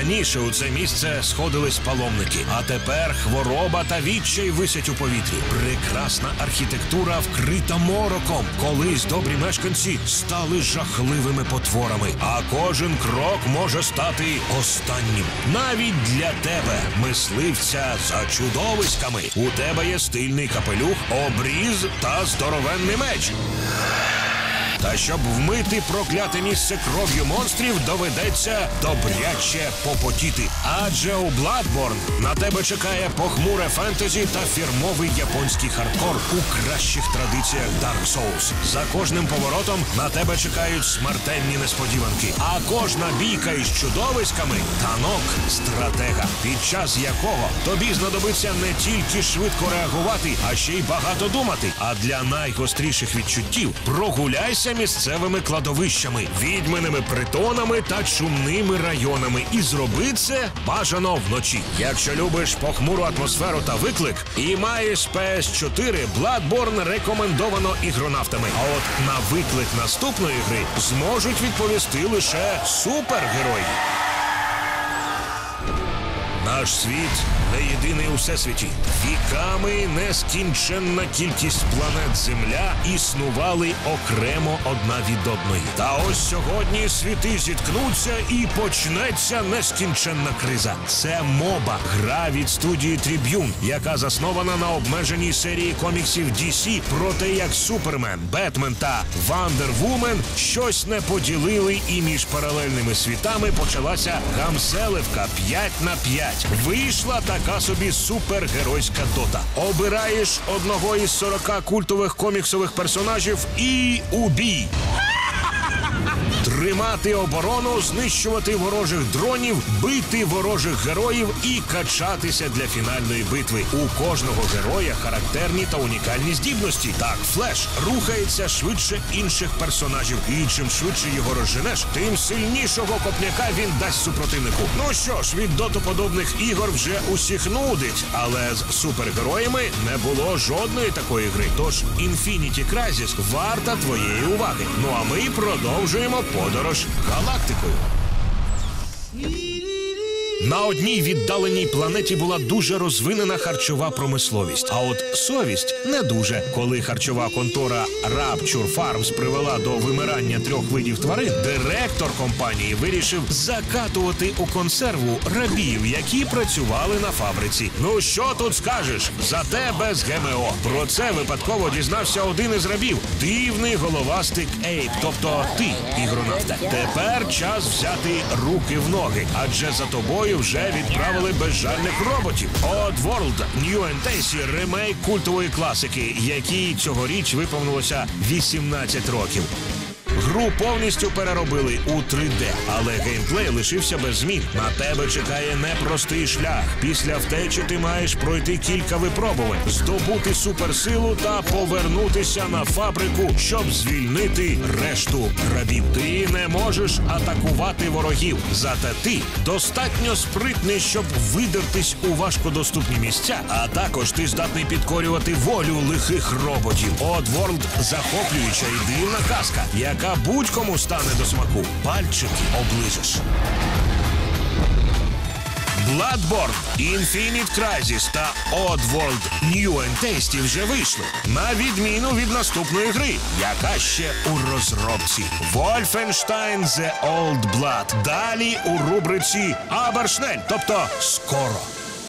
Раніше у це місце сходились паломники, а тепер хвороба та відчай висять у повітрі. Прекрасна архітектура вкрита мороком. Колись добрі мешканці стали жахливими потворами, а кожен крок може стати останнім. Навіть для тебе, мисливця за чудовиськами. У тебе є стильний капелюх, обріз та здоровенний меч. Та щоб вмити прокляте місце кров'ю монстрів, доведеться добряче попотіти. Адже у Bloodborne на тебе чекає похмуре фентезі та фірмовий японський хардкор у кращих традиціях Dark Souls. За кожним поворотом на тебе чекають смертельні несподіванки. А кожна бійка із чудовиськами танок стратега, під час якого тобі знадобиться не тільки швидко реагувати, а ще й багато думати. А для найгостріших відчуттів прогуляйся місцевими кладовищами, відьминими притонами та чумними районами. І зроби це бажано вночі. Якщо любиш похмуру атмосферу та виклик і маєш PS4, Bloodborne рекомендовано ігронавтами. А от на виклик наступної гри зможуть відповісти лише супергерої. Наш світ не єдиний у всесвіті. Віками нескінченна кількість планет Земля існували окремо одна від одної. Та ось сьогодні світи зіткнуться і почнеться нескінченна криза. Це моба, гра від студії Tribune, яка заснована на обмеженій серії коміксів DC про те, як Супермен, Бетмен та Вандер Вумен щось не поділили, і між паралельними світами почалася гамселевка 5 на 5. Вийшла така собі супергеройська дота. Обираєш одного із 40 культових коміксових персонажів і убій. Тримати оборону, знищувати ворожих дронів, бити ворожих героїв і качатися для фінальної битви. У кожного героя характерні та унікальні здібності. Так, флеш рухається швидше інших персонажів. І чим швидше його розженеш, тим сильнішого копняка він дасть супротивнику. Ну що ж, від дотоподобних ігор вже усіх нудить, але з супергероями не було жодної такої гри. Тож Infinity Crisis варта твоєї уваги. Ну а ми продовжуємо подорож галактикою. На одній віддаленій планеті була дуже розвинена харчова промисловість. А от совість не дуже. Коли харчова контора Rapture Farms привела до вимирання трьох видів тварин, директор компанії вирішив закатувати у консерву рабів, які працювали на фабриці. Ну що тут скажеш? Зате без ГМО. Про це випадково дізнався один із рабів дивний головастик Ейп, тобто ти, ігронавта. Тепер час взяти руки в ноги, адже за тобою вже відправили безжальних роботів. Oddworld New Entity – ремейк культової класики, якій цьогоріч виповнилося 18 років. Гру повністю переробили у 3D, але геймплей лишився без змін. На тебе чекає непростий шлях. Після втечі ти маєш пройти кілька випробувань, здобути суперсилу та повернутися на фабрику, щоб звільнити решту рабів. Ти не можеш атакувати ворогів. Зате ти достатньо спритний, щоб видертись у важкодоступні місця. А також ти здатний підкорювати волю лихих роботів. Oddworld – захоплююча і дивна казка, яка будь-кому стане до смаку. Пальчики оближеш. Bloodborne, Infinite Crisis та Oddworld New and Tasty вже вийшли. На відміну від наступної гри, яка ще у розробці. Wolfenstein The Old Blood. Далі у рубриці Абершнель, тобто скоро.